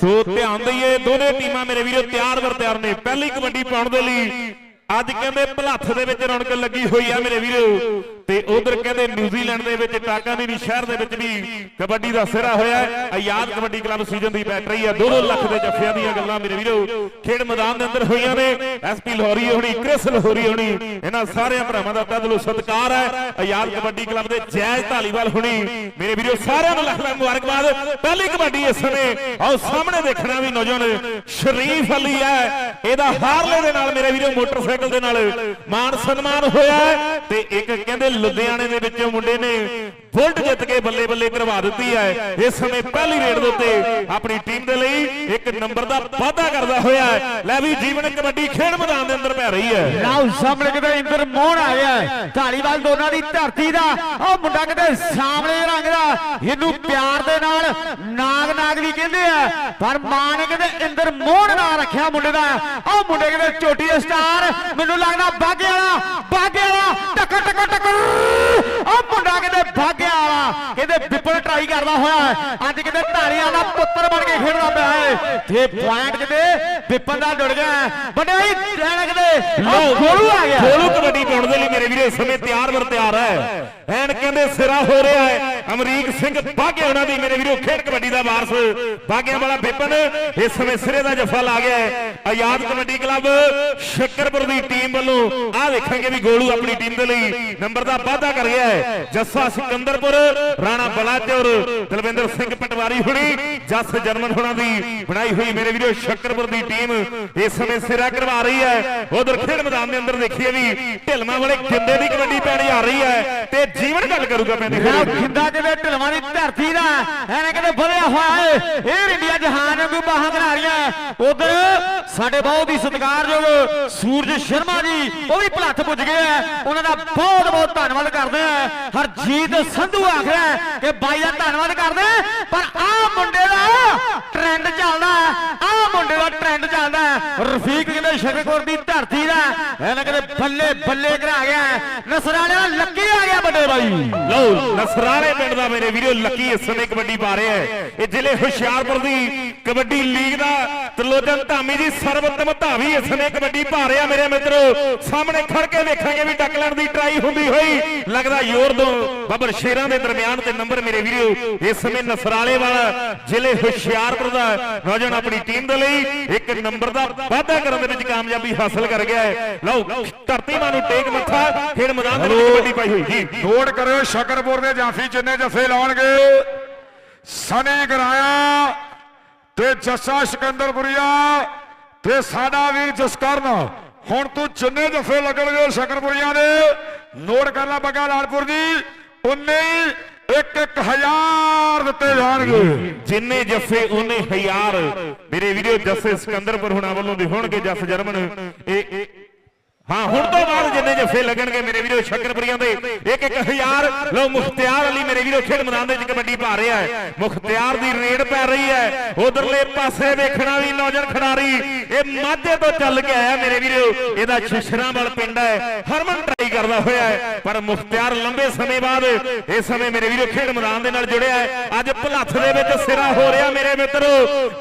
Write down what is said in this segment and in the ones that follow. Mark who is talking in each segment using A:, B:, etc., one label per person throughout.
A: ਸੋ ਧਿਆਨ ਦਈਏ, ਦੋਨੇ ਟੀਮਾਂ ਮੇਰੇ ਵੀਰੋ ਤਿਆਰ ਵਰ ਤਿਆਰ ਨੇ। ਪਹਿਲੀ ਕਬੱਡੀ ਪਾਉਣ ਦੇ ਲਈ ਅੱਜ ਕਹਿੰਦੇ ਭਲੱਥ ਦੇ ਵਿੱਚ ਰੌਣਕ ਲੱਗੀ ਹੋਈ ਆ ਮੇਰੇ ਵੀਰੋ। ਤੇ ਉਧਰ ਕਹਿੰਦੇ ਨਿਊਜ਼ੀਲੈਂਡ ਦੇ ਵਿੱਚ ਟਾਕਾਨੀਨੀ ਸ਼ਹਿਰ ਦੇ ਵਿੱਚ ਵੀ ਕਬੱਡੀ ਦਾ ਸਿਰਾ ਹੋਇਆ ਹੈ। ਆਜ਼ਾਦ ਕਬੱਡੀ ਕਲੱਬ ਸੀਜ਼ਨ ਦੀ ਬੈਟ ਰਹੀ ਆ 2-2 ਲੱਖ ਦੇ ਜੱਫਿਆਂ ਦੀਆਂ ਗੱਲਾਂ ਮੇਰੇ ਵੀਰੋ, ਖੇਡ ਮੈਦਾਨ ਦੇ ਅੰਦਰ ਹੋਈਆਂ ਨੇ। ਐਸਪੀ ਲਾਹੌਰੀ ਹੋਣੀ, ਕ੍ਰਿਸ ਲਾਹੌਰੀ ਹੋਣੀ, ਇਹਨਾਂ ਸਾਰਿਆਂ ਭਰਾਵਾਂ ਦਾ ਤਹਿ ਦਿਲੋਂ ਸਤਿਕਾਰ ਹੈ। ਆਜ਼ਾਦ ਕਬੱਡੀ ਕਲੱਬ ਦੇ ਜੈਜ ਢਾਲੀਵਾਲ ਹੋਣੀ, ਮੇਰੇ ਵੀਰੋ, ਸਾਰਿਆਂ ਨੂੰ ਲੱਖ ਲੱਖ ਮੁਬਾਰਕਬਾਦ। ਪਹਿਲੀ ਕਬੱਡੀ ਇਸ ਸਮੇਂ, ਆਓ ਸਾਹਮਣੇ ਦੇਖਣਾ ਵੀ ਨੌਜਵਾਨ ਸ਼ਰੀਫ ਅਲੀ ਹੈ। ਇਹਦਾ ਹਾਰਲੇ ਦੇ ਨਾਲ ਮੇਰੇ ਵੀਰੋ, ਮੋਟਰਸਾਈਕਲ ਦੇ ਨਾਲ ਮਾਨ ਸਨਮਾਨ ਹੋਇਆ ਤੇ ਇੱਕ ਕਹਿੰਦੇ ਲੁਧਿਆਣੇ ਦੇ ਵਿੱਚੋਂ ਮੁੰਡੇ ਨੇ ਬੁਲਟ ਜਿੱਤ ਕੇ ਬੱਲੇ ਬੱਲੇ ਕਰਵਾ ਦਿੱਤੀ ਹੈ। ਇਸ ਸਮੇਂ ਪਹਿਲੀ ਰੇਡ ਦੇ ਉੱਤੇ ਆਪਣੀ ਟੀਮ ਦੇ ਲਈ ਇੱਕ ਨੰਬਰ ਦਾ ਵਾਅਦਾ ਕਰਦਾ ਹੋਇਆ ਲੈ ਵੀ ਜੀਵਨ ਕਬੱਡੀ ਖੇਡ ਮੈਦਾਨ ਦੇ ਅੰਦਰ ਪੈ ਰਹੀ ਹੈ।
B: ਲਓ, ਸਾਹਮਣੇ ਕਿਤੇ ਇੰਦਰ ਮੋਹਨ ਆ ਗਿਆ ਢਾਲੀਵਾਲ ਦੋਨਾਂ ਦੀ ਧਰਤੀ ਦਾ, ਉਹ ਮੁੰਡਾ ਕਿਤੇ ਸਾਹਮਣੇ ਰੰਗ ਦਾ, ਇਹਨੂੰ ਪਿਆਰ ਦੇ ਨਾਲ ਨਾਗ ਨਾਗ ਵੀ ਕਹਿੰਦੇ ਆ। ਪਰ ਮਾਂ ਨੇ ਕਿਤੇ ਇੰਦਰ ਮੋਹਨ ਨਾਂ ਰੱਖਿਆ ਮੁੰਡੇ ਦਾ। ਉਹ ਮੁੰਡੇ ਕਿਤੇ ਚੋਟੀ ਸਟਾਰ, ਮੈਨੂੰ ਲੱਗਦਾ ਬਾਗੇ ਵਾਲਾ ਬਾਗੇ ਵਾਲਾ ਟੱਕਰ ਟੱਕਰ ਮੁੰਡਾ ਕਿਤੇ ਬਾਗੇ ਵਾਲਾ। ਕਿਤੇ ਵਿਪਨ ਟਰਾਈ ਕਰਦਾ ਹੋਇਆ ਹੈ। ਅੱਜ ਕਿਤੇ ਢਾਲੀਆਂ ਦਾ ਪੁੱਤਰ ਬਣ ਕੇ ਖੇਡਦਾ ਪਿਆ ਹੈ। ਤੇ ਪੁਆਇੰਟ ਕਿਤੇ ਵਿਪਨ ਦਾ ਜੁੜ ਗਿਆ ਹੀ। ਡੈਣਕ ਦੇ ਲਓ ਗੋਲੂ ਆ ਗਿਆ।
A: ਗੋਲੂ ਕਬੱਡੀ ਪਾਉਣ ਦੇ ਲਈ ਮੇਰੇ ਵੀਰੇ ਇਸ ਸਮੇਂ ਤਿਆਰ ਵਰ ਤਿਆਰ ਹੈ। ਐਨ ਕਹਿੰਦੇ ਸਿਰਾ ਹੋ ਰਿਹਾ ਹੈ। ਅਮਰੀਕ ਸਿੰਘ ਬਾਗੇ ਉਹਨਾਂ ਦੀ ਮੇਰੇ ਵੀਰੋ ਖੇਡ ਕਬੱਡੀ ਦਾ ਵਾਰਸ। ਬਾਗਿਆਂ ਵਾਲਾ ਵਿਪਨ ਇਸ ਸਮੇਂ ਸਿਰੇ ਦਾ ਜੱਫਾ ਲਾ ਗਿਆ ਹੈ। ਆਜ਼ਾਦ ਕਬੱਡੀ ਕਲੱਬ ਸ਼ੱਕਰਪੁਰ ਦੀ ਟੀਮ ਵੱਲੋਂ ਆਹ ਦੇਖਾਂਗੇ ਵੀ ਗੋਲੂ ਆਪਣੀ ਟੀਮ ਦੇ ਲਈ ਨੰਬਰ ਦਾ ਵਾਅਦਾ ਕਰ ਗਿਆ ਹੈ। ਜੱਸਾ ਸਿਕੰਦਰਪੁਰ ਰਾਣਾ ਬਲਾਚੌਰ ਦਲਵਿੰਦਰ ਸਿੰਘ ਪਟਵਾਰੀ ਹੁਣੀ ਜੱਸ ਜਰਮਨ ਹੁਣਾਂ ਦੀ ਬਣਾਈ ਹੋਈ ਮੇਰੇ ਵੀਰੋ ਸ਼ੱਕਰਪੁਰ ਦੀ ਟੀਮ ਇਸ ਸਮੇਂ ਸਿਰਾ ਕਰਵਾ ਰਹੀ ਹੈ। ਉਧਰ ਖੇਡ ਮੈਦਾਨ ਦੇ ਅੰਦਰ ਦੇਖੀਏ ਵੀ ਢਿਲਮਾ ਵਾਲੇ ਕਿੰਦੇ ਦੀ ਕਬੱਡੀ ਪੈਣ ਜਾ ਰਹੀ ਹੈ ਤੇ ਜੀਵਨ ਗੱਲ ਕਰੂਗਾ ਪੈਂਦੀ
B: ਲਓ ਖਿੰਦਾ ਕਿਤੇ ਢਲਵਾਂ ਦੀ ਧਰਤੀ ਦਾ ਐਨੇ ਕਿਤੇ ਵਧਿਆ ਹੋਇਆ ਹੈ। ਇਹ ਇੰਡੀਆ ਜਹਾਨ ਵਾਂਗੂ ਬਾਹਾਂ ਬਣਾ ਰਹੀਆਂ ਉਧਰ ਸਾਡੇ ਬਹੁਤ ਹੀ ਸਤਿਕਾਰਯੋਗ ਸੂਰਜ ਸ਼ਰਮਾ ਜੀ ਉਹ ਵੀ ਭਲੱਥ ਪੁੱਜ ਗਏ ਆ ਉਹਨਾਂ ਦਾ ਬਹੁਤ ਬਹੁਤ ਧੰਨਵਾਦ ਕਰਦੇ ਆ ਹਰਜੀਤ ਸੰਧੂ ਆਖ ਰਿਹਾ ਕਿ ਬਾਈ ਦਾ ਧੰਨਵਾਦ ਕਰਦੇ ਆ, ਪਰ ਆਹ ਮੁੰਡੇ ਦਾ ਟ੍ਰੈਂਡ ਚੱਲਦਾ ਆਹ ਮੁੰਡੇ ਦਾ ਟ੍ਰੈਂਡ ਚੱਲਦਾ ਰਫੀਕ ਕਿਤੇ ਸ਼ਕਰਪੁਰ ਦੀ ਧਰਤੀ ਦਾ ਐਨੇ ਕਿਤੇ ਬੱਲੇ ਬੱਲੇ ਕਰਾ ਗਿਆ ਨਸਰਾਲਿਆ ਲੱਕੀ ਆ ਗਿਆ ਵੱਡੇ ਬਾਈ।
A: ਲਓ ਨਸਰਾਲੇ ਪਿੰਡ ਦਾ ਮੇਰੇ ਵੀਰੋ ਲੱਕੀ ਇਸ ਸਮੇਂ ਕਬੱਡੀ ਪਾ ਰਿਹਾ ਹੈ। ਇਹ ਜ਼ਿਲ੍ਹੇ ਹੁਸ਼ਿਆਰਪੁਰ ਦੀ ਕਬੱਡੀ ਲੀਗ ਦਾ ਤਲੋਚਨ ਧਾਮੀ ਜੀ ਸਰਵੋਤਮ ਧਾਵੀ ਇਸ ਸਮੇਂ ਕਬੱਡੀ ਪਾ ਰਿਹਾ ਮੇਰੇ ਮਿੱਤਰੋ। ਸਾਹਮਣੇ ਖੜ ਕੇ ਵੇਖਾਂਗੇ ਵੀ ਟੱਕ ਲੈਣ ਦੀ ਟਰਾਈ ਹੁੰਦੀ ਹੋਈ। ਲੱਗਦਾ ਜ਼ੋਰ ਦੋ ਬੱਬਰ ਸ਼ੇਰਾਂ ਦੇ ਦਰਮਿਆਨ ਤੇ ਨੰਬਰ ਮੇਰੇ ਵੀਰੋ ਇਸ ਸਮੇਂ ਨਸਰਾਲੇ ਵਾਲਾ ਜ਼ਿਲ੍ਹੇ ਹੁਸ਼ਿਆਰਪੁਰ ਦਾ ਨੌਜਵਾਨ ਆਪਣੀ ਟੀਮ ਦੇ ਲਈ ਇੱਕ ਨੰਬਰ ਦਾ ਵਾਅਦਾ ਕਰਨ ਦੇ ਵਿੱਚ ਕਾਮਯਾਬੀ ਹਾਸਲ ਕਰ ਗਿਆ ਹੈ। ਲਓ ਧਰਤੀ ਮਾਂ ਨੂੰ ਟੇਕ ਮੱਥਾ ਖੇਡ ਮੈਦਾਨ ਦੇ ਵਿੱਚ ਕਬੱਡੀ ਪਾਈ ਹੋਈ। ਜੀ
C: ਨੋਟ ਕਰਿਓ ਸ਼ਕਰਪੁਰ ਦੇ ਜਾਫੀ ਜਿੰਨੇ ਜੱਫੇ ਲਾਉਣਗੇ। ਸਨੀ ਗਰਾਇਆ ਤੇ ਜੱਸਾ ਸਿਕੰਦਰਪੁਰੀਆ ਤੇ ਸਾਡਾ ਵੀਰ ਜਸਕਰਨ। ਹੁਣ ਤੂੰ ਜਿੰਨੇ ਜੱਫੇ ਲੱਗਣਗੇ ਸ਼ਕਰਪੁਰੀਆਂ ਦੇ। ਨੋਟ ਕਰ ਲੈ ਬੱਗਾ ਲਾਲਪੁਰ ਦੀ 19 ਇੱਕ ਇੱਕ ਹਜ਼ਾਰ ਦਿੱਤੇ ਜਾਣਗੇ।
A: ਜਿੰਨੇ ਜੱਫੇ, ਉਹਨੇ ਹਜ਼ਾਰ। ਮੇਰੇ ਵੀਡੀਓ ਜੱਸੇ ਸਿਕੰਦਰਪੁਰ ਹੁਣਾਂ ਵੱਲੋਂ ਦੇ ਹੋਣਗੇ ਜੱਸ ਜਰਮਨ। ਇਹ- ਹਾਂ, ਹੁਣ ਤੋਂ ਬਾਅਦ ਜਿੰਨੇ ਜੱਫੇ ਲੱਗਣਗੇ ਮੇਰੇ ਵੀਰੋ ਸ਼ੱਕਰਪੁਰੀਆਂ ਦੇ, ਇੱਕ ਇੱਕ ਹਜ਼ਾਰ। ਲੋ ਮੁਖਤਿਆਰ ਅਲੀ ਮੇਰੇ ਵੀਰੋ ਖੇਡ ਮੈਦਾਨ ਦੇ ਵਿੱਚ ਕਬੱਡੀ ਪਾ ਰਿਹਾ ਹੈ। ਮੁਖਤਿਆਰ ਦੀ ਰੇਡ ਪੈ ਰਹੀ ਹੈ। ਉਧਰਲੇ ਪਾਸੇ ਵੇਖਣਾ ਵੀ ਨੌਜਰ ਖਿਡਾਰੀ, ਇਹ ਮਾਝੇ ਤੋਂ ਚੱਲ ਕੇ ਆਇਆ ਮੇਰੇ ਵੀਰੋ। ਇਹਦਾ ਛਿਛਰਾਂ ਵਾਲ ਪਿੰਡ ਹੈ। ਹਰਮਨ ਟਰਾਈ ਕਰਦਾ ਹੋਇਆ ਹੈ, ਪਰ ਮੁਖਤਿਆਰ ਲੰਬੇ ਸਮੇਂ ਬਾਅਦ ਇਸ ਸਮੇਂ ਮੇਰੇ ਵੀਰੋ ਖੇਡ ਮੈਦਾਨ ਦੇ ਨਾਲ ਜੁੜਿਆ ਹੈ। ਅੱਜ ਭਲੱਥ ਦੇ ਵਿੱਚ ਸਿਰਾ ਹੋ ਰਿਹਾ ਮੇਰੇ ਮਿੱਤਰੋ,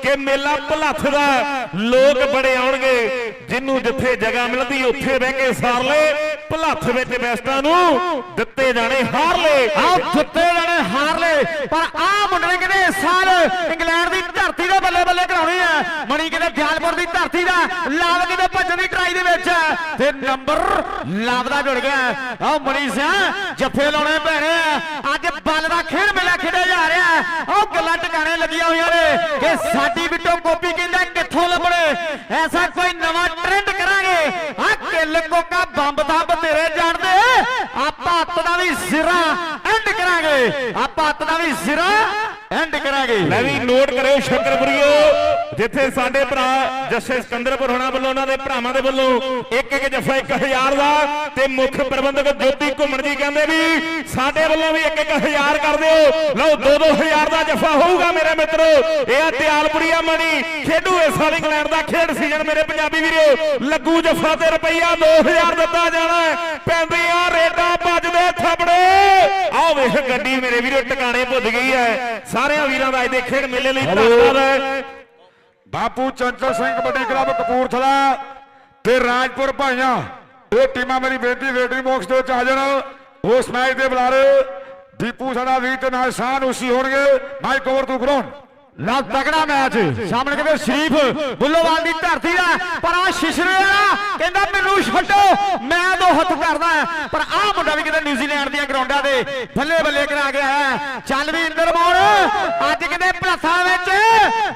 A: ਕਿ ਮੇਲਾ ਭਲੱਥ ਦਾ ਲੋਕ ਬੜੇ ਆਉਣਗੇ, ਜਿੰਨੂੰ ਜਿੱਥੇ ਜਗ੍ਹਾ ਮਿਲਦੀ, ਉੱਥੇ ਬਹਿ ਕੇ ਸਾਰ ਲੈ ਭਲੱਥ ਵਿੱਚ ਬੈਸਟਾਂ ਨੂੰ ਦਿੱਤੇ ਜਾਣੇ ਹਾਰ ਲੈ
B: ਆਹ ਦਿੱਤੇ ਜਾਣੇ ਹਾਰ ਲੈ ਪਰ ਆਹ ਮੁੰਡੇ ਨੇ ਕਿਤੇ ਸਾਲ? ਇੰਗਲੈਂਡ ਦੀ ਧਰਤੀ ਦੇ ਬੱਲੇ ਬੱਲੇ ਕਰਾਉਣੀ ਆ। ਮਣੀ ਕਿਤੇ ਦਿਆਲਪੁਰ ਦੀ ਧਰਤੀ ਦਾ? ਲਾਵ ਕਿਤੇ ਭੱਜਣ ਦੀ ਟਰਾਈ ਦੇ ਵਿੱਚ। ਤੇ ਨੰਬਰ ਲਾਵ ਦਾ ਜੁੜ ਗਿਆ। ਆਹ ਮਣੀ ਸਿਆ, ਜੱਫੇ ਲਾਉਣੇ ਪੈਣੇ ਆ। ਅੱਜ ਬੱਲ ਦਾ ਖੇਡ ਮੇਲਾ ਖੇਡਿਆ ਜਾ ਰਿਹਾ ਉਹ ਗੱਲਾਂ ਟਿਕਾਣੇ ਲੱਗੀਆਂ ਹੋਈਆਂ ਨੇ ਕਿ ਸਾਡੀ ਬਿੱਟੋ ਗੋਪੀ ਕਹਿੰਦਾ ਕਿੱਥੋਂ ਲੱਭਣੇ? ਐਸਾ ਕੋਈ ਨਵਾਂ ਟ੍ਰੈਂਡ ਕਰਾਂਗੇ ਆਹ ਕਿੱਲ ਕੋਕਾ ਬੰਬ ਥੰਬ ਤੇਰੇ ਜਾਣਦੇ ਆਪਾਂ ਅੱਤ ਦਾ ਵੀ ਸਿਰਾ ਐਂਡ ਕਰਾਂਗੇ। ਆਪਾਂ ਅੱਤ ਦਾ ਵੀ ਸਿਰਾ ਐਂਡ ਕਰਾਂਗੇ।
A: ਲੈ ਵੀ ਨੋਟ ਕਰਿਓ ਸ਼ੰਕਰਪੁਰੀਓ। ਜਿੱਥੇ ਸਾਡੇ ਭਰਾ ਜੱਸੇ ਸਿਕੰਦਰਪੁਰ ਹੋਣਾ ਵੱਲੋਂ ਉਹਨਾਂ ਦੇ ਭਰਾਵਾਂ ਦੇ ਵੱਲੋਂ ਇੱਕ ਇੱਕ ਜੱਫਾ 1000 ਦਾ ਤੇ ਮੁੱਖ ਪ੍ਰਬੰਧਕ ਜੋਤੀ ਘੁੰਮਣ ਜੀ ਕਹਿੰਦੇ ਵੀ ਸਾਡੇ ਵੱਲੋਂ ਵੀ ਇੱਕ ਇੱਕ ਹਜ਼ਾਰ ਕਰ ਦਿਓ। ਲਓ 2-2000 ਦਾ ਜੱਫਾ ਹੋਊਗਾ ਮੇਰੇ ਮਿੱਤਰੋ। ਇਹ ਆ ਦਿਆਲਪੁਰੀਆ ਮਣੀ। ਖੇਡੂ ਇਸ ਵਾਰ ਇੰਗਲੈਂਡ ਦਾ ਖੇਡ ਸੀਜ਼ਨ ਮੇਰੇ ਪੰਜਾਬੀ ਵੀਰੋ। ਲੱਗੂ ਜੱਫਾ ਤੇ ਰੁਪਈਆ 2000 ਦਿੱਤਾ ਜਾਣਾ। ਪੈਂਦੀਆਂ ਰੇਡਾਂ ਵੱਜਦੇ ਥੱਪੜੇ। ਆਹ ਵੇਖ ਗੱਡੀ ਮੇਰੇ ਵੀਰੋ ਟਿਕਾਣੇ ਭੁੱਜ ਗਈ ਹੈ। ਸਾਰਿਆਂ ਵੀਰਾਂ ਦਾ ਅੱਜ ਦੇ ਖੇਡ ਮੇਲੇ ਲਈ ਧੰਨਵਾਦ ਹੈ।
C: ਬਾਪੂ ਚੰਚਲ ਸਿੰਘ ਕਬੱਡੀ ਕਲੱਬ ਕਪੂਰਥਲਾ ਤੇ ਰਾਜਪੁਰ ਭਾਈਆਂ, ਇਹ ਟੀਮਾਂ ਮੇਰੀ ਬੇਨਤੀ ਵੇਟਿੰਗ ਬਾਕਸ ਦੇ ਵਿੱਚ ਆ ਜਾਣ। ਉਸ ਮੈਚ ਦੇ ਬੁਲਾਰੇ ਦੀਪੂ ਸਾਡਾ ਵੀਰ ਤੇ ਨਾਲ ਸ਼ਾਨ ਉਸੀ ਹੋਣਗੇ। Mike over to ground.
B: ਲਓ ਤਗੜਾ ਮੈਚ। ਸਾਹਮਣੇ ਕਹਿੰਦੇ ਸ਼ਰੀਫ ਬੁੱਲੋਵਾਲ ਦੀ ਧਰਤੀ ਦਾ, ਪਰ ਆ ਸ਼ਿਸ਼ਰੇ ਆ। ਕਹਿੰਦਾ ਮੈਨੂੰ ਛੱਡੋ, ਮੈਂ ਦੋ ਹੱਥ ਕਰਦਾ ਪਰ ਆ ਮੁੰਡਾ ਵੀ ਕਹਿੰਦਾ ਨਿਊਜ਼ੀਲੈਂਡ ਦੀਆਂ ਗਰਾਊਂਡਾਂ ਦੇ ਬੱਲੇ ਬੱਲੇ ਕਰਾ ਗਿਆ ਹੈ। ਚੱਲ ਵੀ ਇੰਦਰ ਮੋੜ। ਅੱਜ ਕਹਿੰਦੇ ਭਲੱਥਾਂ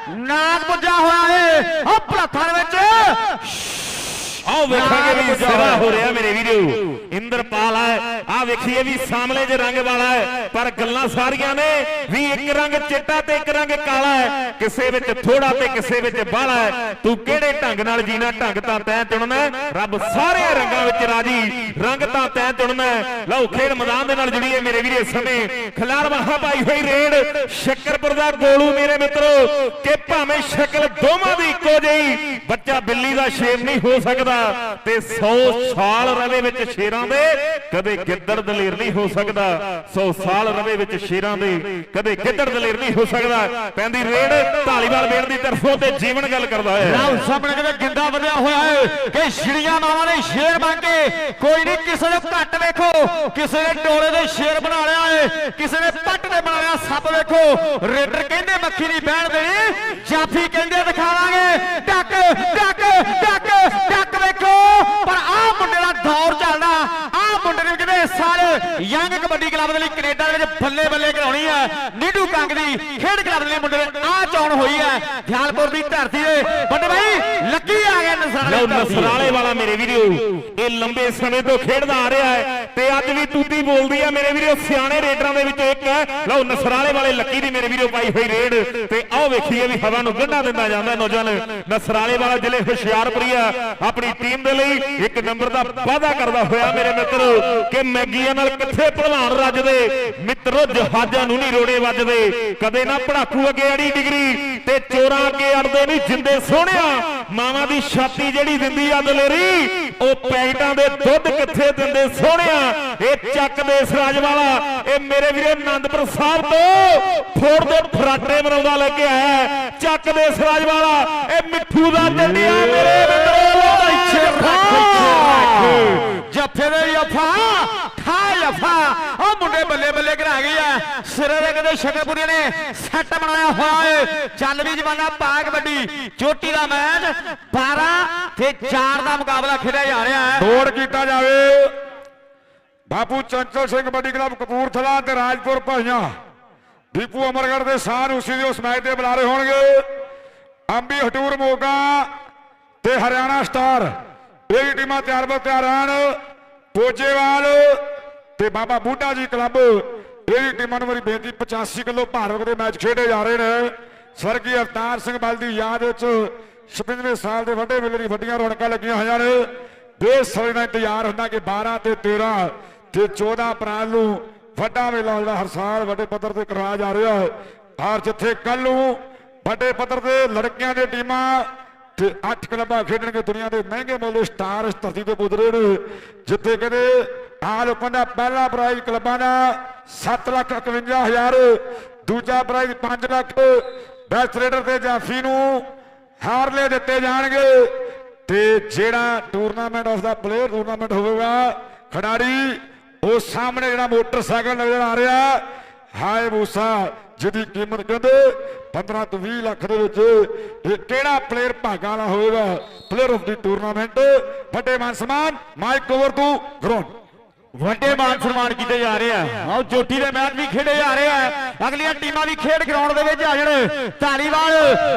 B: ਨਾਗ ਪੁੱਜਾ ਹੋਇਆ ਏ ਉਹ ਭਲੱਥਾਂ ਵਿੱਚ
A: ਆਓ ਵੇਖਾਂਗੇ ਵੀ ਸਿਰਾ ਹੋ ਰਿਹਾ ਮੇਰੇ ਵੀਰੋ। ਇੰਦਰਪਾਲ ਹੈ ਆ ਵੇਖੀਏ ਵੀ ਸਾਹਮਣੇ ਜੇ ਰੰਗ ਵਾਲਾ ਹੈ ਪਰ ਗੱਲਾਂ ਸਾਰੀਆਂ ਨੇ ਵੀ ਇੱਕ ਰੰਗ ਚਿੱਟਾ ਤੇ ਇੱਕ ਰੰਗ ਕਾਲਾ ਹੈ। ਕਿਸੇ ਵਿੱਚ ਥੋੜਾ ਤੇ ਕਿਸੇ ਵਿੱਚ ਬਾਹਲਾ ਹੈ। ਤੂੰ ਕਿਹੜੇ ਢੰਗ ਨਾਲ ਜੀਣਾ ਢੰਗ ਤਾਂ ਤੈਂ ਚੁਣਨਾ। ਰੱਬ ਸਾਰੇ ਰੰਗਾਂ ਵਿੱਚ ਰਾਜੀ। ਰੰਗ ਤਾਂ ਤੈਂ ਚੁਣਨਾ। ਲਓ ਖੇਡ ਮੈਦਾਨ ਦੇ ਨਾਲ ਜੁੜੀਏ ਮੇਰੇ ਵੀਰੇ ਇਸ ਸਮੇਂ। ਖਿਲਾੜ ਵਾਹਾ ਪਾਈ ਹੋਈ ਰੇਡ। ਸ਼ੱਕਰਪੁਰ ਦਾ ਗੋਲੂ ਮੇਰੇ ਮਿੱਤਰੋ ਕਿ ਭਾਵੇਂ ਸ਼ਕਲ ਦੋਵਾਂ ਦੀ ਇੱਕੋ ਜਿਹੀ ਬੱਚਾ ਬਿੱਲੀ ਦਾ ਸ਼ੇਰ ਨਹੀਂ ਹੋ ਸਕਦਾ। ਤੇ 100 ਸਾਲ ਰਵੇ ਵਿੱਚ ਸ਼ੇਰਾਂ ਦੇ, ਕਦੇ ਗਿੱਦੜ ਦਲੇਰ ਨਹੀਂ ਹੋ ਸਕਦਾ। 100 ਸਾਲ ਰਵੇ ਵਿੱਚ ਸ਼ੇਰਾਂ ਦੇ, ਕਦੇ ਗਿੱਦੜ ਦਲੇਰ ਨਹੀਂ ਹੋ ਸਕਦਾ। ਪੈਂਦੀ ਰੇਡ ਢਾਲੀਵਾਲ ਬੇੜ ਦੀ ਤਰਫੋਂ ਤੇ ਜੀਵਨ ਗੱਲ ਕਰਦਾ ਹੈ।
B: ਲਓ ਸਾਹਮਣੇ ਕਹਿੰਦੇ ਗਿੰਦਾ ਵਧਿਆ ਹੋਇਆ ਹੈ ਕਿ ਛਿੜੀਆਂ ਮਾਵਾਂ ਦੇ ਸ਼ੇਰ ਬਣ ਕੇ ਕੋਈ ਨਹੀਂ, ਕਿਸੇ ਦੇ ਘੱਟ ਵੇਖੋ, ਕਿਸੇ ਨੇ ਡੋਲੇ ਦੇ ਸ਼ੇਰ ਬਣਾ ਲਿਆ ਹੈ, ਕਿਸੇ ਨੇ ਪੱਟ ਦੇ ਬਣਾ ਲਿਆ ਸੱਪ ਵੇਖੋ। ਰੇਡਰ ਕਹਿੰਦੇ ਮੱਖੀ ਨਹੀਂ ਬਹਿਣ ਦੇਣੀ, ਜਾਫੀ ਕਹਿੰਦੇ ਦਿਖਾਵਾਂਗੇ ਟੱਕ ਟੱਕ ਟੱਕ ਟੱਕ ਵੇਖੋ ਪਰ ਆਹ ਮੁੰਡੇ ਦਾ ਦੌਰ ਚੱਲਦਾ ਆਹ ਮੁੰਡੇ ਨੇ ਕਹਿੰਦੇ ਇਸ ਸਾਲ ਯੰਗ ਕਬੱਡੀ ਕਲੱਬ ਦੇ ਲਈ ਕੈਨੇਡਾ ਦੇ ਵਿੱਚ ਬੱਲੇ ਬੱਲੇ ਕਰਾਉਣੀ ਹੈ ਨੀਡੂ ਕੰਗ ਦੀ ਖੇਡ ਕਲੱਬ ਦੇ ਲਈ ਮੁੰਡੇ ਆਹ ਚੋਣ ਹੋਈ ਹੈ ਖਿਆਲਪੁਰ ਦੀ ਧਰਤੀ ਦੇ ਵੱਡੇ ਭਾਈ ਲੱਕੀ ਆ ਗਿਆ
A: ਨਸਰਾਲੇ ਵਾਲਾ ਮੇਰੇ ਵੀਰੋ। ਇਹ ਲੰਬੇ ਸਮੇਂ ਤੋਂ ਖੇਡਦਾ ਆ ਰਿਹਾ ਹੈ ਤੇ ਅੱਜ ਵੀ ਤੂਤੀ ਬੋਲਦੀ ਆ। ਮੇਰੇ ਵੀਰੋ, ਸਿਆਣੇ ਰੇਡਰਾਂ ਦੇ ਵਿੱਚੋਂ ਇੱਕ ਹੈ। ਲਓ, ਨਸਰਾਲੇ ਵਾਲੇ ਲੱਕੀ ਦੀ ਮੇਰੇ ਵੀਰੋ ਪਾਈ ਹੋਈ ਰੇਡ। ਤੇ ਆਓ ਵੇਖੀਏ ਵੀ ਹਵਾ ਨੂੰ ਗੰਢਾ ਦਿੰਦਾ ਜਾਂਦਾ ਨੌਜਵਾਨ। ਨਸਰਾਲੇ ਵਾਲਾ ਜ਼ਿਲ੍ਹੇ ਹੁਸ਼ਿਆਰਪੁਰੀਆ ਆਪਣੀ ਟੀਮ ਦੇ ਲਈ ਇੱਕ ਨੰਬਰ ਦਾ ਵਾਅਦਾ ਕਰਦਾ ਹੋਇਆ ਮੇਰੇ ਮਿੱਤਰ ਕਿ ਮੈਗੀਆਂ ਨਾਲ ਕਿੱਥੇ ਭਲਵਾਨ ਰੱਜਦੇ? ਮਿੱਤਰੋ, ਜਹਾਜ਼ਾਂ ਨੂੰ ਨਹੀਂ ਰੋੜੇ ਵੱਜਦੇ। ਕਦੇ ਨਾ ਪੜਾਕੂ ਅੱਗੇ ਅੜੀ ਡਿਗਰੀ ਤੇ ਚੋਰਾਂ ਅੱਗੇ ਅੜਦੇ ਨਹੀਂ। ਜਿੰਦੇ ਸੋਹਣਿਆ ਮਾਵਾਂ ਦੀ ਛਾਤੀ ਜਿਹੜੀ ਦਿੰਦੀ ਆ ਦਲੇਰੀ, ਉਹ ਪੈਕਟਾਂ ਦੇ ਦੁੱਧ ਕਿੱਥੇ ਦਿੰਦੇ? ਸੋਹਣਿਆ, ਇਹ ਚੱਕ ਦੇ ਸਰਾਜ ਵਾਲਾ ਇਹ ਮੇਰੇ ਵੀਰੇ ਆਨੰਦਪੁਰ ਸਾਹਿਬ ਤੋਂ ਫੋੜ ਦੇ ਫਰਾਟੇ ਬਣਾਉਂਦਾ ਲੈ ਕੇ ਆਇਆ ਹੈ। ਚੱਕ ਦੇ ਸਰਾਜ ਵਾਲਾ ਇਹ ਮਿੱਠੂ ਦਾ ਜੰਡਿਆ ਮੇਰੇ ਮਿੱਤਰੋ
B: ਇੱਥੇ ਰੱਖ ਰੱਖ। ਜੱਫੇ ਦੇ ਜੱਫਾ ਖਾ ਜੱਫਾ। ਉਹ ਮੁੰਡੇ ਆ। ਸਿਰੇ ਦੇ ਕਹਿੰਦੇ ਸ਼ਕਰਪੁਰੀ ਨੇ ਸੈੱਟ ਬਣਾਇਆ ਹੋਇਆ ਏ। ਚੱਲ ਵੀ ਜਵਾਨਾ ਪਾਕ ਵੱਡੀ। ਚੋਟੀ ਦਾ ਮੈਚ 12 ਤੇ 4 ਦਾ ਮੁਕਾਬਲਾ ਖੇਡਿਆ ਜਾ ਰਿਹਾ ਹੈ।
C: ਦੌੜ ਕੀਤਾ ਜਾਵੇ। ਬਾਪੂ ਚੰਚਲ ਸਿੰਘ ਕਬੱਡੀ ਕਲੱਬ ਕਪੂਰਥਲਾ ਤੇ ਰਾਜਪੁਰ ਭਾਈਆਂ। ਦੀਪੂ ਅਮਰਗੜ੍ਹ ਦੇ ਸਾਨ ਉਸੀ ਦੇ ਉਸ ਮੈਚ ਦੇ ਬੁਲਾਰੇ ਹੋਣਗੇ। ਅੰਬੀ ਹਟੂਰ ਮੋਗਾ ਤੇ ਹਰਿਆਣਾ ਸਟਾਰ। ਇਹ ਵੀ ਟੀਮਾਂ ਤਿਆਰ ਬਰ ਤਿਆਰ ਹਨ। ਪੋਜੇਵਾਲ ਤੇ ਬਾਬਾ ਬੂਟਾ ਜੀ ਕਲੱਬ ਇਹ ਟੀਮਾਂ ਨੂੰ ਮੇਰੀ ਬੇਨਤੀ 85 ਕਿਲੋ ਭਾਰ ਵਰਗ ਦੇ ਮੈਚ ਖੇਡੇ ਜਾ ਰਹੇ ਨੇ। ਸਵਰਗੀ ਅਵਤਾਰ ਸਿੰਘ ਬਲ ਦੀ ਯਾਦ ਵਿੱਚ 56ਵੇਂ ਸਾਲ ਦੇ ਵੱਡੇ ਮੇਲੇ ਦੀ ਵੱਡੀਆਂ ਰੌਣਕਾਂ ਲੱਗੀਆਂ ਹੋਈਆਂ ਨੇ। ਦੇਸ਼ ਦਾ ਇੰਤਜ਼ਾਰ ਹੁੰਦਾ ਕਿ 12 ਤੇ 13 ਤੇ 14 ਅਪ੍ਰੈਲ ਨੂੰ ਵੱਡਾ ਮੇਲਾ ਜਿਹੜਾ ਹਰ ਸਾਲ ਵੱਡੇ ਪੱਧਰ ਤੇ ਕਰਵਾਇਆ ਜਾ ਰਿਹਾ ਹੈ। ਔਰ ਜਿੱਥੇ ਕੱਲ ਨੂੰ ਵੱਡੇ ਪੱਧਰ ਤੇ ਲੜਕੀਆਂ ਦੀਆਂ ਟੀਮਾਂ ਤੇ 8 ਕਲੱਬਾਂ ਖੇਡਣਗੇ ਦੁਨੀਆ ਦੇ ਮਹਿੰਗੇ ਮੁੱਲ ਸਟਾਰ ਇਸ ਧਰਤੀ ਤੇ ਪੁੱਜ ਰਹੇ ਨੇ। ਜਿੱਥੇ ਕਹਿੰਦੇ ਆਲ ਓਪਨ ਦਾ ਪਹਿਲਾ ਪ੍ਰਾਈਜ਼ ਕਲੱਬਾਂ ਦਾ 7 ਲੱਖ 51 ਹਜ਼ਾਰ, ਦੂਜਾ ਪ੍ਰਾਈਜ਼ 5 ਲੱਖ, ਬੈਸਟ ਰੇਡਰ ਤੇ ਜਾਫੀ ਨੂੰ ਹਾਰਲੇ ਦਿੱਤੇ ਜਾਣਗੇ। ਤੇ ਜਿਹੜਾ ਟੂਰਨਾਮੈਂਟ ਆਫ ਦਾ ਪਲੇਅਰ ਟੂਰਨਾਮੈਂਟ ਹੋਵੇਗਾ ਖਿਡਾਰੀ, ਉਹ ਸਾਹਮਣੇ ਜਿਹੜਾ ਮੋਟਰਸਾਈਕਲ ਨਜ਼ਰ ਆ ਰਿਹਾ, ਹਾਏ ਮੂਸਾ, ਜਿਹਦੀ ਕੀਮਤ ਕਹਿੰਦੇ 15 ਤੋਂ 20 ਲੱਖ ਦੇ ਵਿੱਚ ਇਹ ਕਿਹੜਾ ਪਲੇਅਰ ਭਾਗਾਂ ਵਾਲਾ ਹੋਵੇਗਾ? ਪਲੇਅਰ ਆਫ ਦੀ ਟੂਰਨਾਮੈਂਟ ਵੱਡੇ ਮਾਨ ਸਮਾਨ ਮਾਈਕ ਓਵਰ ਟੂ ਗਰਾਊਂਡ
B: ਵੱਡੇ ਮਾਨ ਸਨਮਾਨ ਕੀਤੇ ਜਾ ਰਹੇ ਆ। ਆਓ ਚੋਟੀ ਦੇ ਮੈਚ ਵੀ ਖੇਡੇ ਜਾ ਰਹੇ ਆ। ਅਗਲੀਆਂ ਟੀਮਾਂ ਵੀ ਖੇਡ ਗਰਾਊਂਡ ਦੇ ਵਿੱਚ ਆ ਜਾਣ ਧਾਲੀਵਾਲ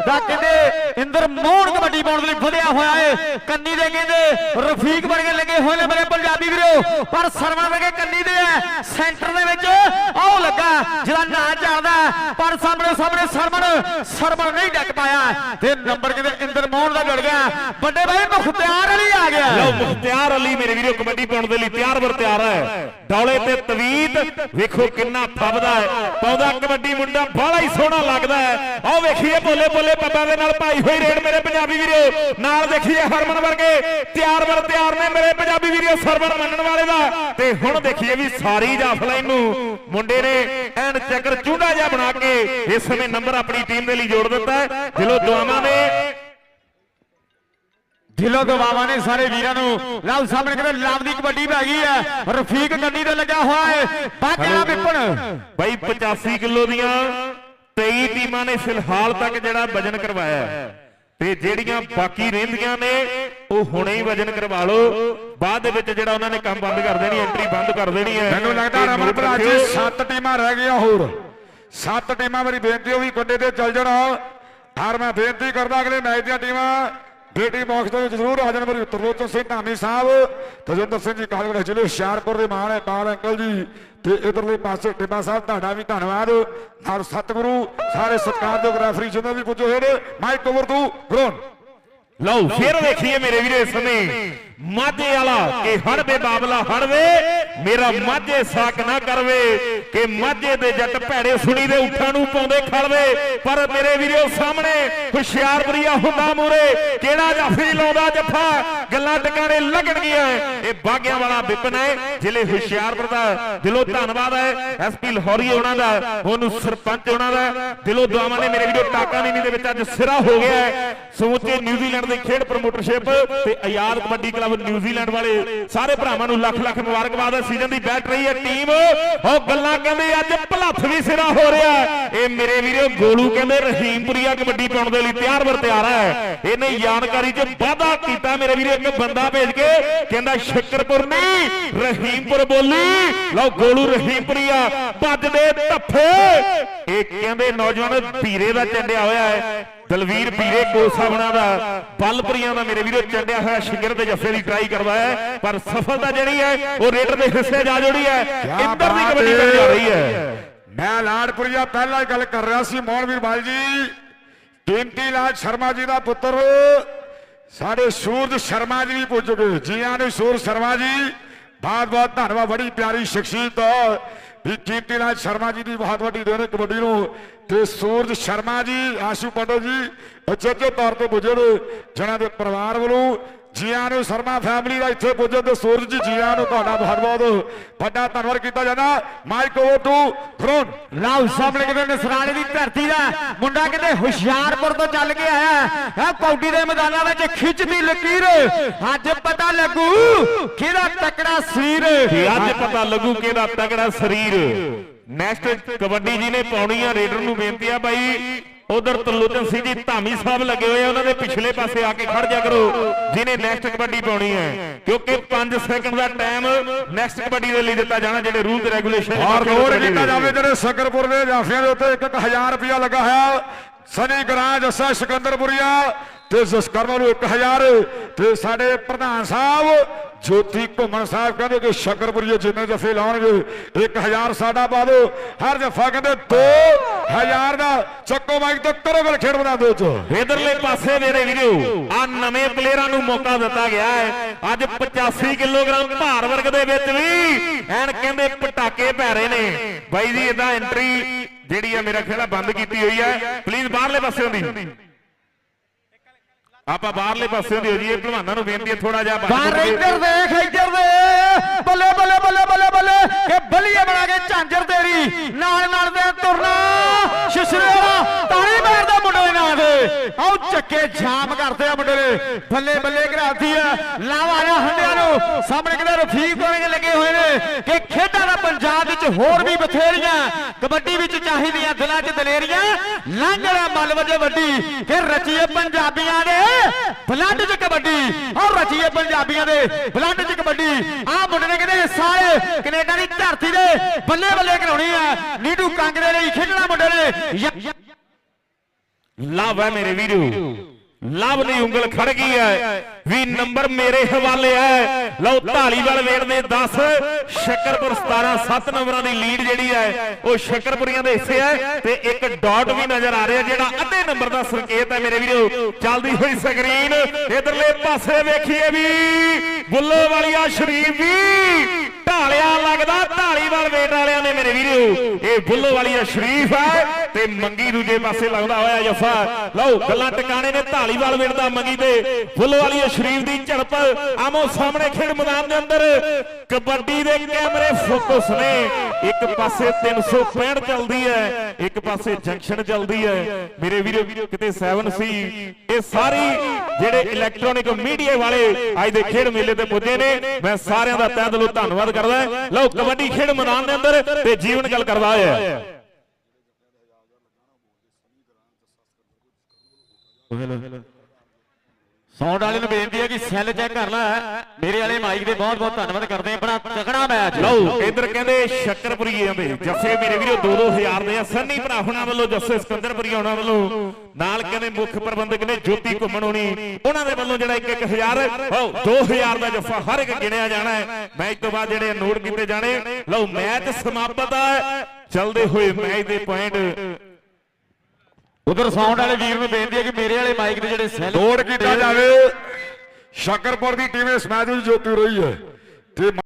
B: ਦਾ ਕਹਿੰਦੇ ਇੰਦਰ ਮੋਹਨ ਕਬੱਡੀ ਪਾਉਣ ਦੇ ਲਈ ਵਧਿਆ ਹੋਇਆ ਏ। ਕੰਨੀ ਦੇ ਕਹਿੰਦੇ ਰਫੀਕ ਵਰਗੇ ਲੱਗੇ ਹੋਏ ਨੇ ਮੇਰੇ ਪੰਜਾਬੀ ਵੀਰੋ। ਪਰ ਸਰਵਣ ਵਰਗੇ ਕੰਨੀ ਦੇ ਆ। ਸੈਂਟਰ ਦੇ ਵਿੱਚ ਆਉ ਲੱਗਾ। ਜਿਹਦਾ ਨਾਂ ਚੱਲਦਾ ਪਰ ਸਾਹਮਣੇ ਸਾਹਮਣੇ ਸਰਵਣ ਸਰਵਣ ਨਹੀਂ ਡੱਕ ਪਾਇਆ। ਤੇ ਨੰਬਰ ਕਹਿੰਦੇ ਇੰਦਰ ਮੋਹਨ ਦਾ ਜੁੜ ਗਿਆ। ਵੱਡੇ ਭਾਈ ਮੁਖਤਿਆਰ ਅਲੀ ਆ ਗਿਆ।
A: ਲਓ ਮੁਖਤਿਆਰ ਅਲੀ ਮੇਰੇ ਵੀਰੋ, ਕਬੱਡੀ ਪਾਉਣ ਦੇ ਲਈ ਤਿਆਰ ਬਰ ਤਿਆਰ ਹੈ। ਡੌਲੇ ਤੇ ਤਵੀਤ, ਵੇਖੋ ਕਿੰਨਾ ਫੱਬਦਾ ਹੈ। ਪਾਉਂਦਾ ਕਬੱਡੀ ਮੁੰਡਾ ਬੜਾ ਹੀ ਸੋਹਣਾ ਲੱਗਦਾ ਹੈ। ਆਓ ਵੇਖੀਏ ਬੋਲੇ ਬੋਲੇ ਪੱਪਾ ਦੇ ਨਾਲ ਪਾਈ ਹੋਈ ਰੇਡ ਮੇਰੇ ਪੰਜਾਬੀ ਵੀਰੋ। ਨਾਲ ਦੇਖੀਏ ਹਰਮਨ ਵਰਗੇ। ਤਿਆਰ ਵਰ ਤਿਆਰ ਨੇ ਮੇਰੇ ਪੰਜਾਬੀ ਵੀਰੋ ਸਰਵਣ ਮੰਨਣ ਵਾਲੇ ਦਾ। ਤੇ ਹੁਣ ਦੇਖੀਏ ਵੀ ਸਾਰੀ ਜਾਫਲਾਈਨ ਨੂੰ ਮੁੰਡੇ ਨੇ ਐਨ ਚੱਕਰ ਚੂੰਡਾ ਜਿਹਾ ਬਣਾ ਕੇ ਇਸ ਸਮੇਂ ਨੰਬਰ ਆਪਣੀ ਟੀਮ ਦੇ ਲਈ ਜੋੜ ਦਿੱਤਾ ਹੈ। ਦਿਲੋਂ ਦੁਆਵਾਂ ਨੇ
B: ਦਿਲੋਂ ਗਵਾਵਾਂ ਨੇ ਸਾਰੇ ਵੀਰਾਂ ਨੂੰ। ਲਵ ਸਾਹਮਣੇ ਕਹਿੰਦੇ ਲਵ ਦੀ ਕਬੱਡੀ ਪੈ ਗਈ ਹੈ। ਰਫੀਕ ਗੱਡੀ ਤੇ ਲੱਗਾ ਹੋਇਆ ਹੈ। ਬਾਜਾ ਵਿਪਨ।
A: ਬਾਈ 85 ਕਿਲੋ ਦੀਆਂ 23 ਟੀਮਾਂ ਨੇ ਫਿਲਹਾਲ ਤੱਕ ਜਿਹੜਾ ਵਜਨ ਕਰਵਾਇਆ ਹੈ। ਤੇ ਜਿਹੜੀਆਂ ਬਾਕੀ ਰਹਿੰਦੀਆਂ ਨੇ ਉਹ ਹੁਣੇ ਹੀ ਵਜਨ ਕਰਵਾ ਲਓ। ਬਾਅਦ ਦੇ ਵਿੱਚ ਜਿਹੜਾ ਉਹਨਾਂ ਨੇ ਕੰਮ ਬੰਦ ਕਰ ਦੇਣੀ ਐਂਟਰੀ ਬੰਦ ਕਰ ਦੇਣੀ ਹੈ।
C: ਮੈਨੂੰ ਲੱਗਦਾ ਰਮਨ ਭਰਾ ਜੀ
A: ਰੱਖਿਓ।
C: ਸੱਤ ਟੀਮਾਂ ਰਹਿ ਗਈਆਂ ਹੋਰ। ਸੱਤ ਟੀਮਾਂ ਮੇਰੀ ਬੇਨਤੀ ਉਹ ਵੀ ਕੰਡੇ ਤੇ ਚੱਲ ਜਾਣ। ਹਰ ਮੈਂ ਬੇਨਤੀ ਕਰਦਾ ਅਗਲੇ ਮੈਚ ਦੀਆਂ ਟੀਮਾਂ। ਬੇਟੀ ਬਾਕਸ ਦੇ ਵਿੱਚ ਜ਼ਰੂਰ ਆ ਜਾਣ ਮੇਰੀ ਤਰਲੋਚਨ ਸਿੰਘ ਧਾਮੀ ਸਾਹਿਬ। ਤਜਿੰਦਰ ਸਿੰਘ ਜੀ ਕਾਲਗੜ ਜ਼ਿਲ੍ਹੇ ਹੁਸ਼ਿਆਰਪੁਰ ਦੇ ਮਾਣ ਹੈ ਪਾਲ ਅੰਕਲ ਜੀ। ਤੇ ਇਧਰਲੇ ਪਾਸੇ ਟਿੱਬਾ ਸਾਹਿਬ, ਤੁਹਾਡਾ ਵੀ ਧੰਨਵਾਦ। ਹਰ ਸਤਿਗੁਰੂ, ਸਾਰੇ ਸਤਿਕਾਰਯੋਗ ਰੈਫਰੀ ਜਿੰਨੇ ਵੀ ਪੁੱਜੇ ਹੋਏ ਨੇ, ਮਾਈਕ ਓਵਰ ਟੂ ਗਰੋਨ
A: ਲਓ ਫਿਰ ਵੇਖੀਏ ਮੇਰੇ ਵੀਰੇ ਸਮੇਂ। ਮਾਝੇ ਵਾਲਾ ਕਿ ਹੜਵੇ ਬਾਬਲਾ ਹੜਵੇ ਮੇਰਾ ਮਾਝੇ ਸਾਕ ਨਾ ਕਰਵੇ ਕਿ ਮਾਝੇ ਦੇ ਜੱਟ ਭੈੜੇ ਸੁਣੀ ਦੇ ਉਠਾਂ ਨੂੰ ਪਾਉਂਦੇ ਖੜਵੇ। ਪਰ ਮੇਰੇ ਵੀਰੋ ਸਾਹਮਣੇ ਹੁਸ਼ਿਆਰਪੁਰੀਆ ਹੁੰਦਾ ਮੂਰੇ ਕਿਹੜਾ ਜਾਫੀ ਲਾਉਂਦਾ ਜੱਫਾ? ਗੱਲਾਂ ਟਿਕਾਣੇ ਲੱਗਣਗੀਆਂ। ਇਹ ਬਾਗਿਆਂ ਵਾਲਾ ਵਿਪਨ ਹੈ, ਜ਼ਿਲ੍ਹੇ ਹੁਸ਼ਿਆਰਪੁਰ ਦਾ। ਦਿਲੋਂ ਧੰਨਵਾਦ ਹੈ ਐਸਪੀ ਲਾਹੌਰੀ ਉਹਨਾਂ ਦਾ, ਉਹਨੂੰ ਸਰਪੰਚ ਉਹਨਾਂ ਦਾ। ਦਿਲੋਂ ਦੁਆਵਾਂ ਨੇ ਮੇਰੇ ਵੀਰੋ, ਟਾਕਾ ਨੀਨੀ ਦੇ ਵਿੱਚ ਅੱਜ ਸਿਰਾ ਹੋ ਗਿਆ ਹੈ। ਸਮੁੱਚੇ ਨਿਊਜ਼ੀਲੈਂਡ ਦੇ ਖੇਡ ਪ੍ਰਮੋਟਰਸ਼ਿਪ ਤੇ ਆਜ਼ਾਦ ਕਬੱਡੀ ਕਲੱਬ ਨਿਊਜ਼ੀਲੈਂਡ ਵਾਲੇ ਸਾਰੇ ਭਰਾਵਾਂ ਨੂੰ ਲੱਖ ਲੱਖ ਮੁਬਾਰਕਬਾਦ ਹੈ। ਸੀਜ਼ਨ ਦੀ ਬੈਠ ਰਹੀ ਹੈ ਟੀਮ। ਉਹ ਗੱਲਾਂ ਕਹਿੰਦੇ, ਅੱਜ ਭਲੱਥ ਵੀ ਸਿਰਾ ਹੋ ਰਿਹਾ ਇਹ ਮੇਰੇ ਵੀਰੋ, ਗੋਲੂ ਕਹਿੰਦੇ, ਰਹੀਮਪੁਰੀਆ ਕਬੱਡੀ ਪਾਉਣ ਦੇ ਲਈ ਤਿਆਰ ਵਰ ਤਿਆਰ ਹੈ। ਇਹਨੇ ਜਾਣਕਾਰੀ 'ਚ ਵਾਧਾ ਕੀਤਾ ਮੇਰੇ ਵੀਰੋ। ਇੱਕ ਬੰਦਾ ਭੇਜ ਕੇ ਕਹਿੰਦਾ ਸ਼ੱਕਰਪੁਰ ਨਹੀਂ ਰਹੀਮਪੁਰ ਬੋਲੀ। ਲਓ ਗੋਲੂ ਰਹੀਮਪੁਰੀਆ ਭੱਜਦੇ ਧੱਫੇ। ਇਹ ਕਹਿੰਦੇ ਨੌਜਵਾਨ ਪੀਰੇ ਦਾ ਚੰਡਿਆ ਹੋਇਆ ਹੈ। ਦਲਵੀਰ ਪੀਰੇ ਕੋਸਾਵਣਾ ਦਾ ਬਲਪਰੀਆਂ ਦਾ ਮੇਰੇ ਵੀਰੋ ਚੰਡਿਆ ਹੋਇਆ ਸ਼ਿਗਰ ਦੇ ਜੱਫੇ ਦੀ ਟਰਾਈ ਕਰਵਾ ਹੈ ਪਰ ਸਫਲਤਾ ਜਿਹੜੀ ਹੈ ਉਹ ਰੇਡਰ ਦੇ ਹਿੱਸੇ ਜਾ ਜੁੜੀ ਹੈ। ਇੰਦਰ ਦੀ ਕਬੱਡੀ। ਬਣ ਜਾ ਰਹੀ ਹੈ।
C: ਮੈਂ ਲਾੜਪੁਰੀਆ ਪਹਿਲਾਂ ਹੀ ਗੱਲ ਕਰ ਰਿਹਾ ਸੀ ਮੋਹਨਵੀਰ ਬਾਲ ਜੀ। ਕੀਮਤੀ ਲਾਲ ਸ਼ਰਮਾ ਜੀ ਦਾ ਪੁੱਤਰ ਸਾਡੇ ਸੂਰਜ ਸ਼ਰਮਾ ਜੀ ਵੀ ਪੁੱਜ ਗਏ। ਜੀ ਆਇਆਂ ਸੂਰਜ ਸ਼ਰਮਾ ਜੀ, ਬਹੁਤ ਬਹੁਤ ਧੰਨਵਾਦ। ਬੜੀ ਪਿਆਰੀ ਸ਼ਖਸੀਅਤ ਵੀ ਕੀਮਤੀ ਰਾਜ ਸ਼ਰਮਾ ਜੀ ਦੀ ਬਹੁਤ ਵੱਡੀ ਦੇਣ ਹੈ ਕਬੱਡੀ ਨੂੰ। ਤੇ ਸੂਰਜ ਸ਼ਰਮਾ ਜੀ, ਆਸ਼ੂ ਪੰਡੋ ਜੀ ਅਚੱਜੇ ਤੌਰ ਤੇ ਪੁੱਜੇ ਨੇ। ਜਿਨ੍ਹਾਂ ਦੇ ਪਰਿਵਾਰ ਵੱਲੋਂ ਜੀਆਂ ਨੂੰ ਸ਼ਰਮਾ ਫੈਮਿਲੀ ਦਾ ਇੱਥੇ ਪੁੱਜਣ ਤੇ ਸੂਰਜ ਜੀਆਂ ਨੂੰ ਤੁਹਾਡਾ ਬਹੁਤ ਬਹੁਤ ਵੱਡਾ ਧੰਨਵਾਦ ਕੀਤਾ ਜਾਂਦਾ। ਮਾਈਕ ਓਵਰ ਟੂ ਥਰੋਨ
B: ਲਵ ਸਾਹਮਣੇ ਕਹਿੰਦੇ ਨਸਰਾਣੇ ਦੀ ਧਰਤੀ ਦਾ ਮੁੰਡਾ ਕਹਿੰਦੇ ਹੁਸ਼ਿਆਰਪੁਰ ਤੋਂ ਚੱਲ ਕੇ ਆਇਆ ਹੈ। ਕੌਡੀ ਦੇ ਮੈਦਾਨਾਂ ਵਿੱਚ ਖਿੱਚਦੀ ਲਕੀਰ। ਅੱਜ ਪਤਾ ਲੱਗੂ ਕਿਹਦਾ ਤਕੜਾ ਸਰੀਰ।
A: ਅੱਜ ਪਤਾ ਲੱਗੂ ਕਿਹਦਾ ਤਗੜਾ ਸਰੀਰ। ਨੈਕਸਟ ਕਬੱਡੀ ਜੀ ਨੇ ਪਾਉਣੀ ਆ ਰੇਡਰ ਨੂੰ ਬੇਨਤੀ ਆ ਬਾਈ। ਉਧਰ ਤਰਲੋਚਨ ਸਿੰਘ ਜੀ ਧਾਮੀ ਸਾਹਿਬ ਲੱਗੇ ਹੋਏ ਆ ਉਹਨਾਂ ਦੇ ਪਿਛਲੇ ਪਾਸੇ ਆ ਕੇ ਖੜ ਜਾ ਕਰੋ ਜਿਨੇ ਨੈਕਸਟ ਕਬੱਡੀ ਪਾਉਣੀ ਹੈ। ਕਿਉਂਕਿ 5 ਸੈਕਿੰਡ ਦਾ ਟਾਈਮ ਨੈਕਸਟ ਕਬੱਡੀ ਦੇ ਲਈ ਦਿੱਤਾ ਜਾਣਾ ਜਿਹੜੇ ਰੂਲ ਤੇ ਰੈਗੂਲੇਸ਼ਨ
C: ਔਰ ਨੋਟ ਕੀਤਾ ਜਾਵੇ ਜਿਹੜੇ ਸਕਰਪੁਰ ਦੇ ਜਾਫੀਆਂ ਦੇ ਉੱਤੇ 1000 ਰੁਪਇਆ ਲੱਗਾ ਹੋਇਆ ਸਨੀ ਗਰਾਜ ਅਸਾ ਸਿਕੰਦਰਪੁਰੀਆ ਤੇ ਜਸਕਰਮਾ ਨੂੰ 1000 ਤੇ ਸਾਡੇ ਪ੍ਰਧਾਨ ਸਾਹਿਬ ਜੋਤੀ ਘੁੰਮਣ ਸਾਹਿਬ ਕਹਿੰਦੇ ਕਿ ਸ਼ਕਰਪੁਰੀਏ ਜਿੰਨੇ ਜਫੇ ਲਾਉਣਗੇ 1000 ਸਾਡਾ ਪਾ ਦਿਓ। ਹਰ ਜਫਾ ਕਹਿੰਦੇ 2000 ਦਾ। ਚੱਕੋ ਮਾਈਕ ਤੋਂ ਕਰੋ ਗੱਲ ਖੇਡ ਬਣਾ ਦਿਓ ਚ
A: ਇਧਰਲੇ ਪਾਸੇ ਮੇਰੇ ਵੀਰੋ, ਆ ਨਵੇਂ ਪਲੇਅਰਾਂ ਨੂੰ ਮੌਕਾ ਦਿੱਤਾ ਗਿਆ ਹੈ। ਅੱਜ 85 ਕਿਲੋਗ੍ਰਾਮ ਭਾਰ ਵਰਗ ਦੇ ਵਿੱਚ ਵੀ ਐਨ ਕਹਿੰਦੇ ਪਟਾਕੇ ਪੈ ਰਹੇ ਨੇ। ਬਾਈ ਜੀ ਇਦਾਂ ਐਂਟਰੀ ਜਿਹੜੀ ਆ ਮੇਰਾ ਖਿਆਲ ਬੰਦ ਕੀਤੀ ਹੋਈ ਹੈ। ਪਲੀਜ਼ ਬਾਹਰਲੇ ਪਾਸੇ ਦੀ। ਆਪਾਂ ਬਾਹਰਲੇ ਪਾਸਿਓਂ ਦੀ ਹੋ ਜੀ ਇਹ ਭਲਵਾਨਾਂ ਨੂੰ ਬੇਨਤੀ ਹੈ ਥੋੜਾ ਜਿਹਾ ਬਾਹਰ।
B: ਇੱਧਰ ਦੇਖ ਇੱਧਰ ਦੇ। ਬੱਲੇ ਬੱਲੇ ਬੱਲੇ ਬੱਲੇ ਬੱਲੇ। ਕਿ ਬਲੀਏ ਬਣਾ ਕੇ ਝਾਂਜਰ ਤੇਰੀ। ਨਾਲ ਨਾਲ ਦੇ ਤੁਰਨਾ। ਸ਼ਿਸ਼ਰੇ ਵਾਲਾ ਤਾੜੀ ਮਾਰਦਾ ਮੁੰਡੇ ਦੇ ਨਾਂ ਦੇ ਆਓ ਚੱਕੇ ਜਾਮ ਕਰਦੇ ਆ ਮੁੰਡੇ ਨੇ ਬੱਲੇ ਬੱਲੇ ਘਰਾਤੀ ਆ। ਲਾਵਾ ਆ ਹੰਡਿਆਂ ਨੂੰ। ਸਾਹਮਣੇ ਕਿਤੇ ਰਫੀਕ ਹੋਣਗੇ ਲੱਗੇ ਹੋਏ ਨੇ ਕਿ ਖੇਡਾਂ ਦਾ ਪੰਜਾਬ ਵਿੱਚ ਹੋਰ ਵੀ ਬਥੇਰੀਆਂ। ਕਬੱਡੀ ਵਿੱਚ ਚਾਹੀਦੀਆਂ ਦਿਲਾਂ 'ਚ ਦਲੇਰੀਆਂ ਲਾਂਘੜਾ ਮੱਲ ਵਜੇ ਵੱਡੀ ਕਿ ਰਚੀਏ ਪੰਜਾਬੀਆਂ ਦੇ ਬਲੱਡ 'ਚ ਕਬੱਡੀ ਔਰ ਰਚੀਏ ਪੰਜਾਬੀਆਂ ਦੇ ਬਲੱਡ 'ਚ ਕਬੱਡੀ। ਆਹ ਮੁੰਡੇ ਨੇ ਕਹਿੰਦੇ ਸਾਰੇ ਕੈਨੇਡਾ ਦੀ ਧਰਤੀ ਦੇ ਬੱਲੇ ਬੱਲੇ ਕਰਾਉਣੀ ਆ, ਨੀਡੂ ਕੰਗ ਦੇ ਲਈ ਖੇਡਣਾ ਮੁੰਡੇ ਨੇ।
A: ਲਵ ਹੈ ਮੇਰੇ ਵੀਰੋ। ਲਵ ਦੀ ਉਂਗਲ ਖੜ ਗਈ ਹੈ। ਵੀ ਨੰਬਰ ਮੇਰੇ ਹਵਾਲੇ ਹੈ। ਲਓ ਢਾਲੀਵਾਲ ਵੇੜ ਦੇ 10 ਸ਼ੱਕਰਪੁਰ 17 7 ਨੰਬਰਾਂ ਦੀ ਲੀਡ ਜਿਹੜੀ ਹੈ, ਉਹ ਸ਼ੱਕਰਪੁਰੀਆਂ ਦੇ ਹਿੱਸੇ ਹੈ ਤੇ ਇੱਕ ਡਾਟ ਵੀ ਨਜ਼ਰ ਆ ਰਿਹਾ ਜਿਹੜਾ ਅੱਧੇ ਨੰਬਰ ਦਾ ਸੰਕੇਤ ਹੈ ਮੇਰੇ ਵੀਰੋ। ਚੱਲਦੀ ਹੋਈ ਸਕਰੀਨ। ਇਧਰਲੇ ਪਾਸੇ ਵੇਖੀਏ ਵੀ ਬੁੱਲੋ ਵਾਲੀਆ ਸ਼ਰੀਫ ਵੀ ਢਾਲਿਆ ਲੱਗਦਾ ਢਾਲੀਵਾਲ ਵੇਟ ਵਾਲਿਆਂ ਨੇ ਮੇਰੇ ਵੀਰੋ। ਇਹ ਬੁੱਲੋ ਵਾਲੀਆ ਸ਼ਰੀਫ ਹੈ ਤੇ ਮੰਗੀ ਦੂਜੇ ਪਾਸੇ ਲੱਗਦਾ ਹੋਇਆ ਜਫਾ। ਲਓ, ਗੱਲਾਂ ਟਿਕਾਣੇ ਨੇ ਢਾਲੀਵਾਲ ਵੇਟ ਦਾ ਮੰਗੀ ਤੇ ਬੁੱਲੋ ਵਾਲੀਆ ਸ਼ਰੀਫ ਦੀ ਝੜਪ। ਆਮੋ ਸਾਹਮਣੇ ਖੇਡ ਮੈਦਾਨ ਦੇ ਅੰਦਰ ਕਬੱਡੀ ਦੇ ਕੈਮਰੇ ਫੋਕਸ ਨੇ। ਇੱਕ ਪਾਸੇ 365 ਚੱਲਦੀ ਹੈ, ਇੱਕ ਪਾਸੇ ਜੰਕਸ਼ਨ ਚੱਲਦੀ ਹੈ। ਮੇਰੇ ਵੀਰੋ, ਕਿਤੇ 7 ਸੀ ਇਹ ਸਾਰੀ ਜਿਹੜੇ ਇਲੈਕਟ੍ਰੋਨਿਕ ਮੀਡੀਆ ਵਾਲੇ ਅੱਜ ਦੇ ਖੇਡ ਮੇਲੇ ਤੇ ਪੁੱਜੇ ਨੇ, ਮੈਂ ਸਾਰਿਆਂ ਦਾ ਤਹਿ ਦਿਲੋਂ ਧੰਨਵਾਦ ਕਰਦਾ ਲਓ, ਕਬੱਡੀ ਖੇਡ ਮੈਦਾਨ ਦੇ ਅੰਦਰ ਤੇ ਜੀਵਨ ਗੱਲ ਕਰਦਾ ਹੋਇਆ
B: ਸਾਊਂਡ ਵਾਲੇ ਨੂੰ ਬੇਨਤੀ ਹੈ ਕਿ ਸੈੱਲ ਚੈੱਕ ਕਰ ਲੈ। ਮੇਰੇ ਵਾਲੇ ਮਾਈਕ ਦੇ ਬਹੁਤ ਬਹੁਤ ਧੰਨਵਾਦ ਕਰਦੇ ਆ ਬੜਾ ਤਕੜਾ ਮੈਚ
A: ਲਓ, ਇਧਰ ਕਹਿੰਦੇ ਸ਼ੱਕਰਪੁਰੀਏ ਦੇ ਜੱਫੇ ਮੇਰੇ ਵੀਰੋ 2-2000 ਦੇ ਆ। ਸੰਨੀ ਭਰਾ ਹੁਣਾਂ ਵੱਲੋਂ ਜੱਸੇ ਸਿਕੰਦਰਪੁਰੀ ਹੋਣਾ ਵੱਲੋਂ। ਨਾਲ ਕਹਿੰਦੇ ਮੁੱਖ ਪ੍ਰਬੰਧਕ ਨੇ ਜੋਤੀ ਘੁੰਮਣ ਹੋਣੀ ਉਹਨਾਂ ਦੇ ਵੱਲੋਂ ਜਿਹੜਾ 1-1000 ਲਓ 2000 ਦਾ ਜੱਫਾ ਹਰ ਇੱਕ ਗਿਣਿਆ ਜਾਣਾ ਹੈ। ਮੈਚ ਤੋਂ ਬਾਅਦ ਜਿਹੜੇ ਨੋਟ ਕੀਤੇ ਜਾਣੇ ਲਓ, ਮੈਚ ਸਮਾਪਤ ਹੈ ਚੱਲਦੇ ਹੋਏ ਮੈਚ ਦੇ ਪੁਆਇੰਟ
B: ਉਧਰ ਸਾਊਂਡ ਵਾਲੇ ਵੀਰ ਨੂੰ ਬੇਨਤੀ ਹੈ ਕਿ ਮੇਰੇ ਵਾਲੇ ਮਾਈਕ ਦੇ ਜਿਹੜੇ ਸੈੱਲ
C: ਲੋਡ ਕੀਤਾ ਜਾਵੇ। ਸ਼ਕਰਪੁਰ ਦੀ ਟੀਮ ਇਸ ਮੈਚ ਵਿੱਚ ਜੋਤੀ ਰਹੀ ਹੈ। ਤੇ